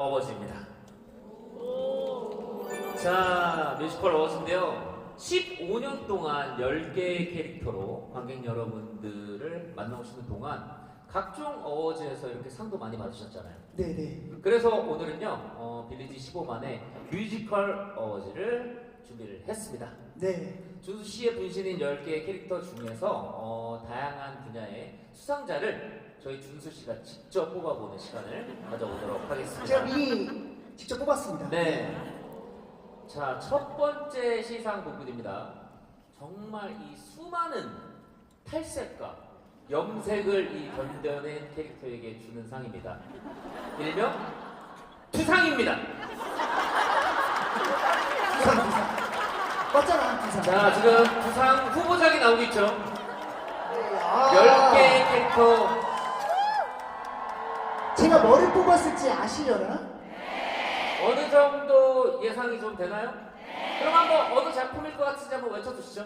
어워즈입니다. 자, 뮤지컬 어워즈인데요. 15년 동안 10개의 캐릭터로 관객 여러분들을 만나오시는 동안 각종 어워즈에서 이렇게 상도 많이 받으셨잖아요. 네네. 그래서 오늘은요, 어, 빌리지 15만의 뮤지컬 어워즈를 준비를 했습니다. 네. 준수 씨의 분신인 10개의 캐릭터 중에서 어, 다양한 분야의 수상자를 저희 준수 씨가 직접 뽑아보는 시간을 가져보도록 하겠습니다. 제가 미리 직접 뽑았습니다. 네. 자, 첫 번째 시상 부분입니다. 정말 이 수많은 탈색과 염색을 이 견뎌낸 캐릭터에게 주는 상입니다. 일명 투상입니다. 부산, 부산. 맞잖아, 부산. 자, 지금 부상 후보작이 나오고 있죠. 네, 아. 10개의 캐릭터 제가 뭐를 뽑았을지 아시려나? 어느 정도 예상이 좀 되나요? 그럼 한번 어느 작품일 것 같은지 한번 외쳐주시죠.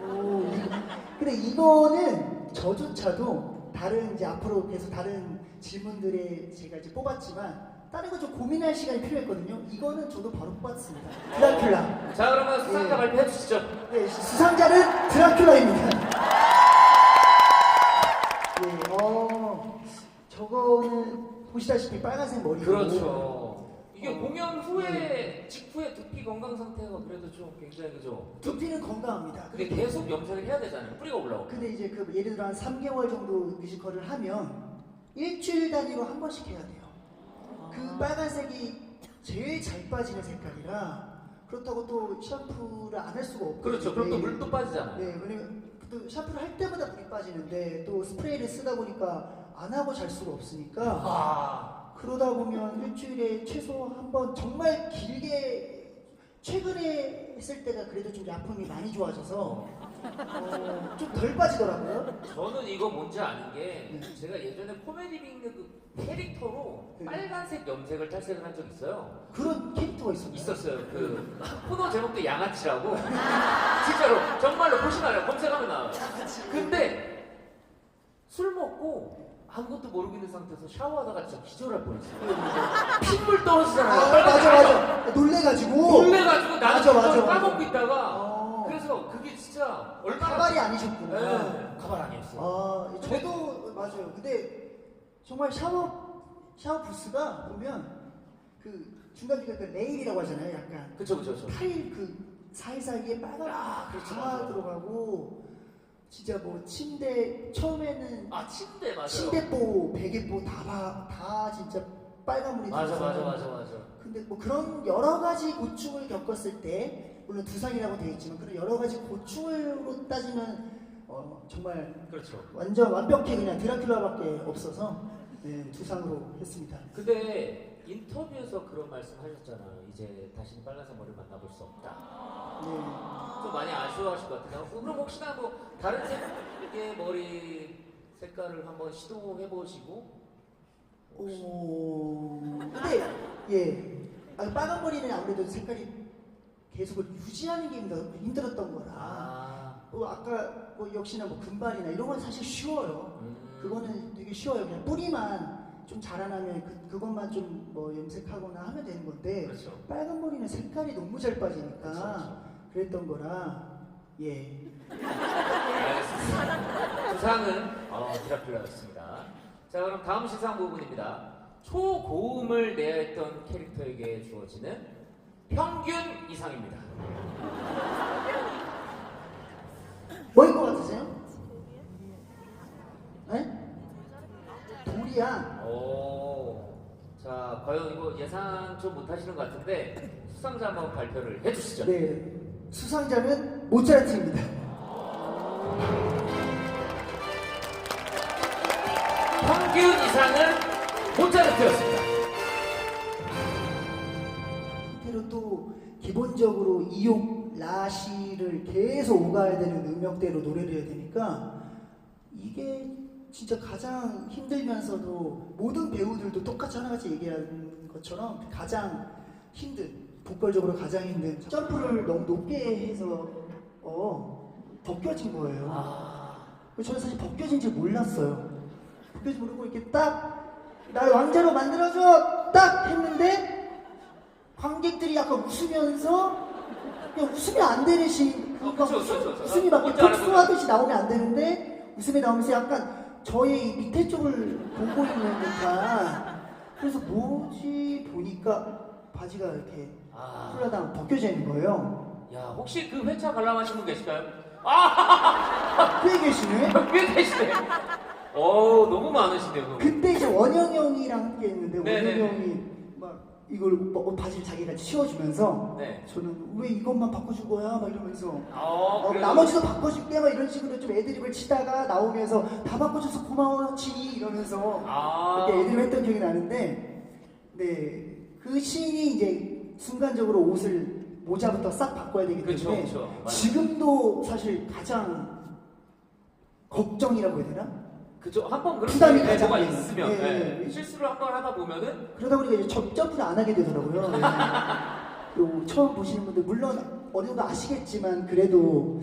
오, 이거. 근데 이거는 저조차도 다른 이제 앞으로 계속 다른 질문들에 제가 이제 뽑았지만 다른 거 좀 고민할 시간이 필요했거든요. 이거는 저도 바로 뽑았습니다. 드라큘라. 자, 그러면 수상자 예. 발표해 주시죠. 네, 수상자는 드라큘라입니다. 네, 어, 저거는 보시다시피 빨간색 머리고 그렇죠. 이게 공연 후에 직후에 두피 건강 상태가 그래도 좀 굉장히 그죠. 두피는 건강합니다. 근데 계속 염색을 해야 되잖아요. 뿌리가 올라오고. 근데 이제 그 예를 들어 한 3개월 정도 뮤지컬을 하면 일주일 단위로 한 번씩 해야 돼요. 그 빨간색이 제일 잘 빠지는 색깔이라 그렇다고 또 샴푸를 안 할 수가 없고 그렇죠. 그럼 또 물도 빠지잖아요. 네, 왜냐면 또 샴푸를 할 때마다 물이 빠지는데 또 스프레이를 쓰다 보니까 안 하고 잘 수가 없으니까 아, 그러다 보면 일주일에 최소 한 번 정말 길게 최근에 했을 때가 그래도 좀 약품이 많이 좋아져서 어, 좀 덜 빠지더라고요. 저는 이거 뭔지 아는 게 네. 제가 예전에 코미디 빅리그 그 캐릭터로 네. 빨간색 염색을 탈색을 한 적 있어요. 그런 캐릭터가 있었나요? 있었어요. 그 코너 제목도 양아치라고. 진짜로 정말로 보시나요? 검색하면 나와요. 근데 술 먹고 아무것도 모르고 있는 상태에서 샤워하다가 진짜 기절할 뻔했어요. 핏물 아, 떨어지잖아요. 맞아 맞아 놀래가지고 놀래가지고 나는 맞아, 맞아, 맞아. 까먹고 있다가 어, 그래서 그게 진짜 얼마나 가발이 아니셨구나. 네, 가발 아니었어요. 아 저도 맞아요. 근데 정말 샤워 샤워 부스가 보면 그 중간 중간 그 레일이라고 하잖아요. 약간 그쵸 그쵸 그쵸. 타일 그 사이사이에 빨간 아, 그렇죠, 다 맞아요. 들어가고 진짜 뭐 침대 처음에는 아 침대 맞아요. 침대보 베개보 다다 진짜 빨간 물이 맞아 맞아 맞아 맞아. 근데 뭐 그런 여러 가지 고충을 겪었을 때 물론 두상이라고 되어 있지만 그런 여러 가지 고충으로 따지면 어, 정말 그렇죠. 완전 완벽해 그냥 드라큘라밖에 없어서 네, 두상으로 했습니다. 근데 인터뷰에서 그런 말씀 하셨잖아요. 이제 다시는 빨간색 머리를 만나볼 수 없다. 네. 좀 많이 아쉬워하실 것 같은데 그럼 혹시나 뭐 다른 색의 머리 색깔을 한번 시도해 보시고 오. 예. 아, 빨간 머리는 아무래도 색깔이 계속 유지하는 게 힘들, 힘들었던 거라. 아 뭐 아까 뭐 역시나 뭐 금발이나 이런 건 사실 쉬워요. 음, 그거는 되게 쉬워요. 그냥 뿌리만 좀 자라나면 그, 그것만 좀 뭐 염색하거나 하면 되는 건데 그렇죠. 빨간 머리는 색깔이 너무 잘 빠지니까 그렇죠, 그렇죠. 그랬던 거라 예. 부상은 어, 드라큘라였습니다. 자 그럼 다음 시상 부분입니다. 초고음을 내야 했던 캐릭터에게 주어지는 평균 이상입니다. 뭐일 것 같으세요? 네? 도리야. 오, 자 과연 이거 예상 좀 못하시는 것 같은데 수상자 한번 발표를 해주시죠. 네. 수상자는 모차르트입니다. 평균 이상은 모차르트였습니다. 상태로 또 기본적으로 이옥 라시를 계속 오가야 되는 음역대로 노래를 해야 되니까 이게 진짜 가장 힘들면서도 모든 배우들도 똑같이 하나같이 얘기하는 것처럼 가장 힘든 보컬적으로 가장 힘든 점프를 너무 높게 해서 어 벗겨진 거예요. 아, 저는 사실 벗겨진 줄 몰랐어요. 벗겨진 모르고 이렇게 딱 나를 왕자로 만들어줘 딱 했는데 관객들이 약간 웃으면서 그냥 웃으면 안 되는 시 어, 막 그쵸, 그쵸, 그쵸. 웃음이 막 뭔지 알아요, 복수하듯이 나오면 안 되는데 웃음이 나오면서 약간 저의 이 밑에 쪽을 보고 있는 듯한 그래서 뭐지 보니까 바지가 이렇게 아, 훌라당 벗겨져 있는 거예요. 야 혹시 그 회차 관람하신 분 계실까요? 아, 꽤 계시네. 꽤 계시네. 어 너무 많으시네요. 그분. 그때 이제 원영 형이랑 함께 했는데 네네네. 원영 형이 막 이걸 뭐 바지를 자기가 치워주면서 네. 저는 왜 이것만 바꿔준 거야? 막 이러면서 어, 어, 그래도- 나머지도 바꿔줄게 막 이런 식으로 좀 애드립을 치다가 나오면서 다 바꿔줘서 고마워 지 이러면서 아, 이렇게 애드립 했던 기억이 나는데 네그 씬이 이제 순간적으로 옷을 모자부터 싹 바꿔야 되기 그쵸, 때문에 그쵸. 맞아요. 지금도 사실 가장 걱정이라고 해야 되나? 그죠. 한 번 그런 부담이 게 가장 뭐가 많아요. 있으면 예, 예. 예. 실수를 한 번 하다 보면은 그러다 보니까 이제 접점을 안 하게 되더라고요. 네. 요 처음 보시는 분들 물론 어느 정도 아시겠지만 그래도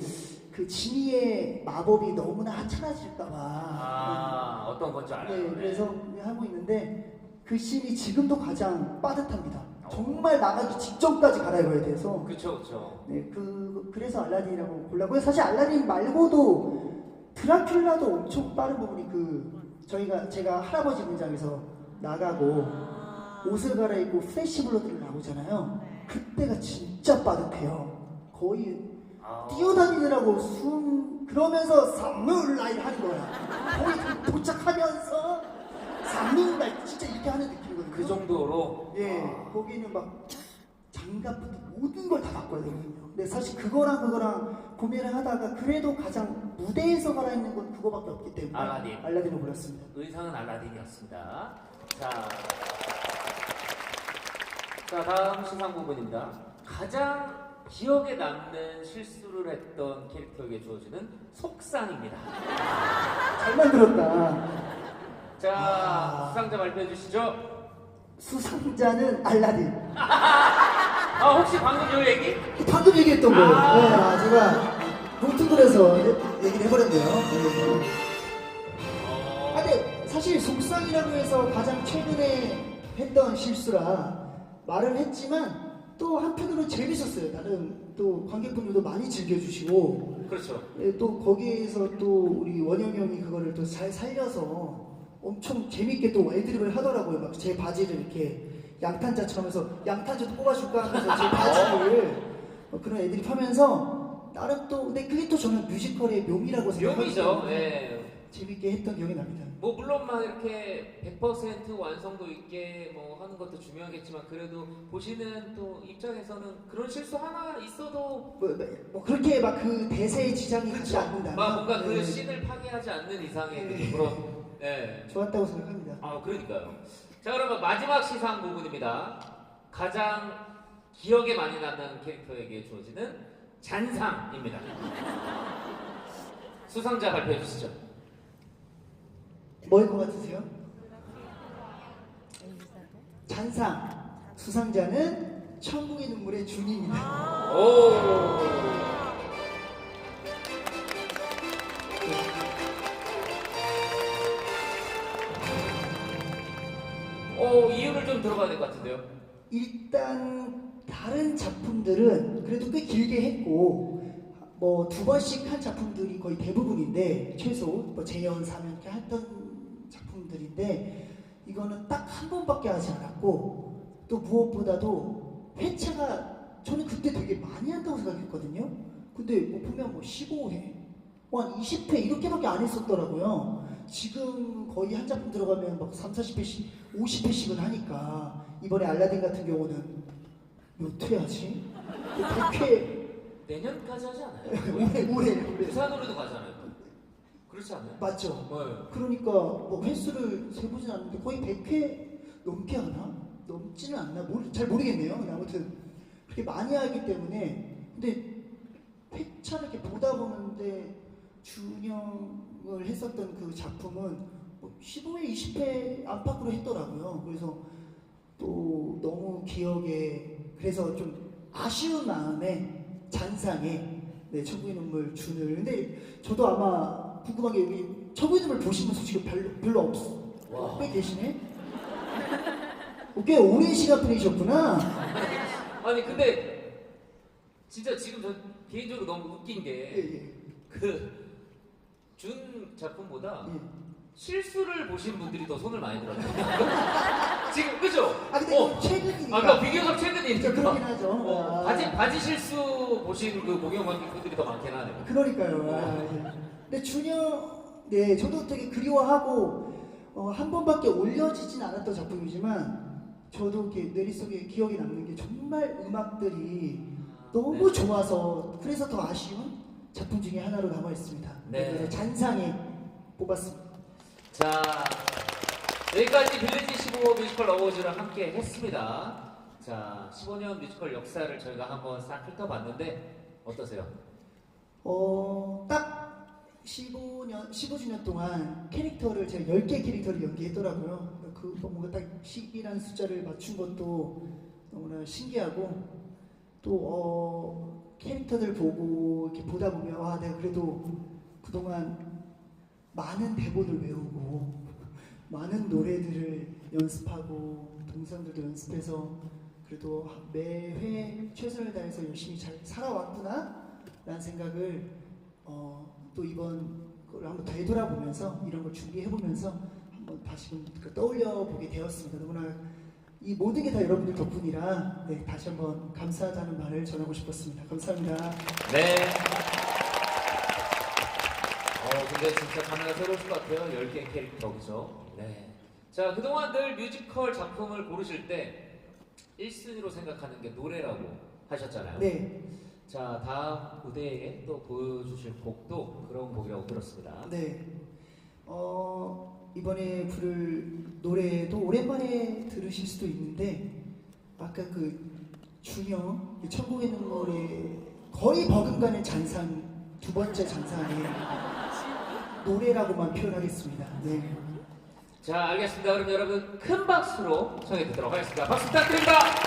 그 지니의 마법이 너무나 하찮아질까봐 아 어떤 건지 알아요. 네, 그래서 하고 있는데 그 씬이 지금도 가장 빠듯합니다. 정말 나가기 직전까지 갈아입어야 돼서 그쵸 그쵸. 네, 그 그래서 알라딘이라고 골랐고요. 사실 알라딘 말고도 드라큘라도 엄청 빠른 부분이 그 저희가 제가 할아버지 분장에서 나가고 옷을 갈아입고 플래시 블러드를 나오잖아요. 그때가 진짜 빠듯해요. 거의 아, 뛰어다니느라고 숨 그러면서 삼물라이 하는 거야. 거의 그 도착하면서 삼물라이 진짜 이렇게 하는 느낌이거든요. 그 정도로. 예, 아, 거기는 막 장갑부터 모든 걸 다 바꿔야 되거든요. 근데 사실 그거랑 그거랑 고민을 하다가 그래도 가장 무대에서 갈아입는 건 그거밖에 없기 때문에 알라딘. 알라딘을 골랐습니다. 의상은 알라딘이었습니다. 자, 자 다음 시상 부분입니다. 가장 기억에 남는 실수를 했던 캐릭터에게 주어지는 속상입니다. 잘 만들었다. 자, 아. 수상자 발표해 주시죠. 수상자는 알라딘. 아 혹시 방금 요 얘기? 방금 얘기했던 거예요. 아. 네, 아, 제가 뭉뚱그려서 얘기를 해버렸네요. 네. 아, 어, 근데 사실 속상이라고 해서 가장 최근에 했던 실수라 말을 했지만 또 한편으로 재밌었어요. 나름 또 관객분들도 많이 즐겨주시고 그렇죠. 예, 또 거기에서 또 우리 원영 형이 그거를 또 잘 살려서 엄청 재밌게 또 애드립을 하더라고요. 막 제 바지를 이렇게 양탄자처럼 해서 양탄자도 뽑아줄까 하면서 제 바지를 어, 그런 애드립 하면서 나름 또 근데 그게 또 저는 뮤지컬의 묘미라고 생각하기 묘미죠. 예. 재밌게 했던 기억이 납니다. 뭐 물론 막 이렇게 100% 완성도 있게 뭐 하는 것도 중요하겠지만 그래도 보시는 또 입장에서는 그런 실수 하나 있어도 뭐, 뭐, 뭐 그렇게 막 그 대세에 지장이 가지 않는다면 막 뭔가 그 네, 씬을 파괴하지 않는 이상의 네. 그 그런 예. 좋았다고 생각합니다. 아 그러니까요. 자 그러면 마지막 시상 부분입니다. 가장 기억에 많이 남는 캐릭터에게 주어지는 잔상입니다. 수상자 발표해 주시죠. 뭐일 것 같으세요? 잔상 수상자는 천국의 눈물의 준입니다. 오. 들어봐야 될 것 같은데요. 일단 다른 작품들은 그래도 꽤 길게 했고 뭐 두 번씩 한 작품들이 거의 대부분인데 최소 뭐 재연 3년 이렇게 했던 작품들인데 이거는 딱 한 번밖에 하지 않았고 또 무엇보다도 회차가 저는 그때 되게 많이 한다고 생각했거든요. 근데 뭐 보면 뭐 15회, 뭐 한 20회 이렇게밖에 안 했었더라고요. 지금 거의 한 작품 들어가면 막 3, 40회씩, 50회씩은 하니까 이번에 알라딘 같은 경우는 몇 회 하지? 100회 내년까지 하지 않아요? 올해 올해 올해 부산으로도 가잖아요. 그렇지 않아요? 맞죠? 네. 그러니까 뭐 횟수를 세보진 않는데 거의 100회 넘게 하나? 넘지는 않나? 모르, 잘 모르겠네요. 근데 아무튼 그렇게 많이 하기 때문에 근데 회차를 이렇게 보다 보는데 준영을 했었던 그 작품은 뭐 15회, 20회 안팎으로 했더라고요. 그래서 또 너무 기억에 그래서 좀 아쉬운 마음에 잔상에 네, 천국의 눈물 준을 근데 저도 아마 궁금한 게 여기 천국의 눈물 보신 분 솔직히 별로, 별로 없, 와. 꽤 계시네? 어, 꽤 오랜 시간 분이셨구나. 아니 근데 진짜 지금 저 개인적으로 너무 웃긴 예, 게 예. 그준 작품보다 예. 실수를 보신 분들이 더 손을 많이 들었어요. 지금 그죠? 아 근데 어. 최근이니까. 아까 비교적 그러니까 최근이니까. 그러긴 하죠. 어, 아. 바지 바지 실수 보신 그 공연 관객분들이 더 많긴 하네요. 그러니까요. 아, 예. 근데 준영, 네, 저도 되게 그리워하고 어, 한 번밖에 올려지진 않았던 작품이지만 저도 이렇게 뇌리 속에 기억에 남는 게 정말 음악들이 너무 네. 좋아서 그래서 더 아쉬운 작품 중에 하나로 남아 있습니다. 네. 그래서 잔상에 뽑았습니다. 자 여기까지 빌리지 15 뮤지컬 어워즈를 함께 했습니다. 자 15년 뮤지컬 역사를 저희가 한번 싹 훑어봤는데 어떠세요? 어, 딱 15년, 15주년 동안 캐릭터를 제가 10개 캐릭터를 연기했더라고요. 그 뭔가 딱 10이라는 숫자를 맞춘 것도 너무나 신기하고 또 어, 캐릭터들 보고 이렇게 보다 보면 와 내가 그래도 그동안 많은 대본을 외우고 많은 노래들을 연습하고 동선들도 연습해서 그래도 매회 최선을 다해서 열심히 잘 살아왔구나 라는 생각을 어, 또 이번 걸 한번 되돌아보면서 이런 걸 준비해보면서 한번 다시 그 떠올려 보게 되었습니다. 너무나 이 모든 게 다 여러분들 덕분이라 네, 다시 한번 감사하다는 말을 전하고 싶었습니다. 감사합니다. 네. 어, 근데 진짜 카메라 새로우실 것 같아요. 10개 캐릭터, 그죠? 네. 자, 그동안 늘 뮤지컬 작품을 고르실 때 1순위로 생각하는 게 노래라고 하셨잖아요. 네, 자, 다음 무대에 또 보여주실 곡도 그런 곡이라고 들었습니다. 네. 어, 이번에 부를 노래도 오랜만에 들으실 수도 있는데 아까 그이 천국의 눈물의 거의 버금가는 잔상 두 번째 잔상의 노래라고만 표현하겠습니다. 네. 자, 알겠습니다. 그럼 여러분 큰 박수로 청해 듣도록 하겠습니다. 박수 부탁드립니다.